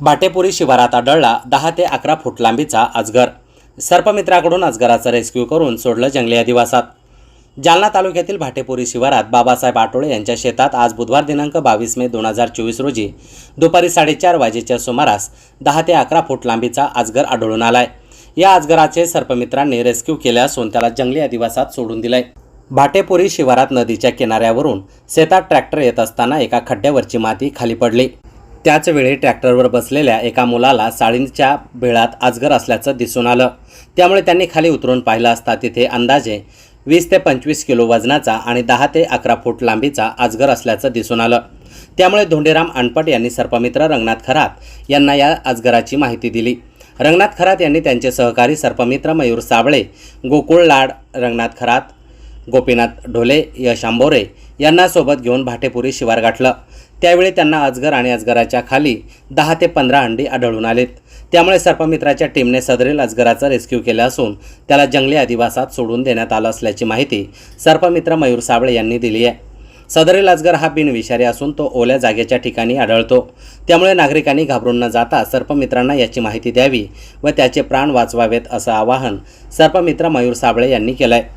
बाटेपुरी शिवारात आढळला दहा ते अकरा फूट लांबीचा अजगर. सर्पमित्राकडून अजगराचं रेस्क्यू करून सोडलं जंगली अधिवासात जालना तालुक्यातील भाटेपुरी शिवारात बाबासाहेब आटोळे यांच्या शेतात आज बुधवार दिनांक बावीस मे दोन हजार चोवीस रोजी दुपारी साडेचार वाजेच्या सुमारास दहा ते अकरा फूट लांबीचा अजगर आढळून आलाय. या अजगराचे सर्पमित्रांनी रेस्क्यू केले असून त्याला जंगली अधिवासात सोडून दिलंय. भाटेपुरी शिवारात नदीच्या किनाऱ्यावरून शेतात ट्रॅक्टर येत असताना एका खड्ड्यावरची माती खाली पडली. त्याच वेळी ट्रॅक्टरवर बसलेल्या एका मुलाला साळींच्या भेळात आजगर असल्याचं दिसून आलं. त्यामुळे त्यांनी खाली उतरून पाहिलं असता तिथे अंदाजे वीस ते पंचवीस किलो वजनाचा आणि दहा ते अकरा फूट लांबीचा आजगर असल्याचं दिसून आलं. त्यामुळे धोंडेराम अनपट यांनी सर्पमित्र रंगनाथ खरात यांना या अजगराची माहिती दिली. रंगनाथ खरात यांनी त्यांचे सहकारी सर्पमित्र मयूर साबळे गोकुळ लाड रंगनाथ खरात गोपीनाथ ढोले यश आंबोरे यांना सोबत घेऊन भाटेपुरी शिवार गाठलं. त्यावेळी त्यांना अजगर आणि अजगराच्या खाली दहा ते पंधरा अंडी आढळून आलेत. त्यामुळे सर्पमित्राच्या टीमने सदरील अजगराचा रेस्क्यू केला असून त्याला जंगली अधिवासात सोडून देण्यात आलं असल्याची माहिती सर्पमित्र मयूर साबळे यांनी दिली आहे. सदरील अजगर हा बिनविषारी असून तो ओल्या जागेच्या ठिकाणी आढळतो. त्यामुळे नागरिकांनी घाबरून न जाता सर्पमित्रांना याची माहिती द्यावी व त्याचे प्राण वाचवावेत असं आवाहन सर्पमित्र मयूर साबळे यांनी केलं आहे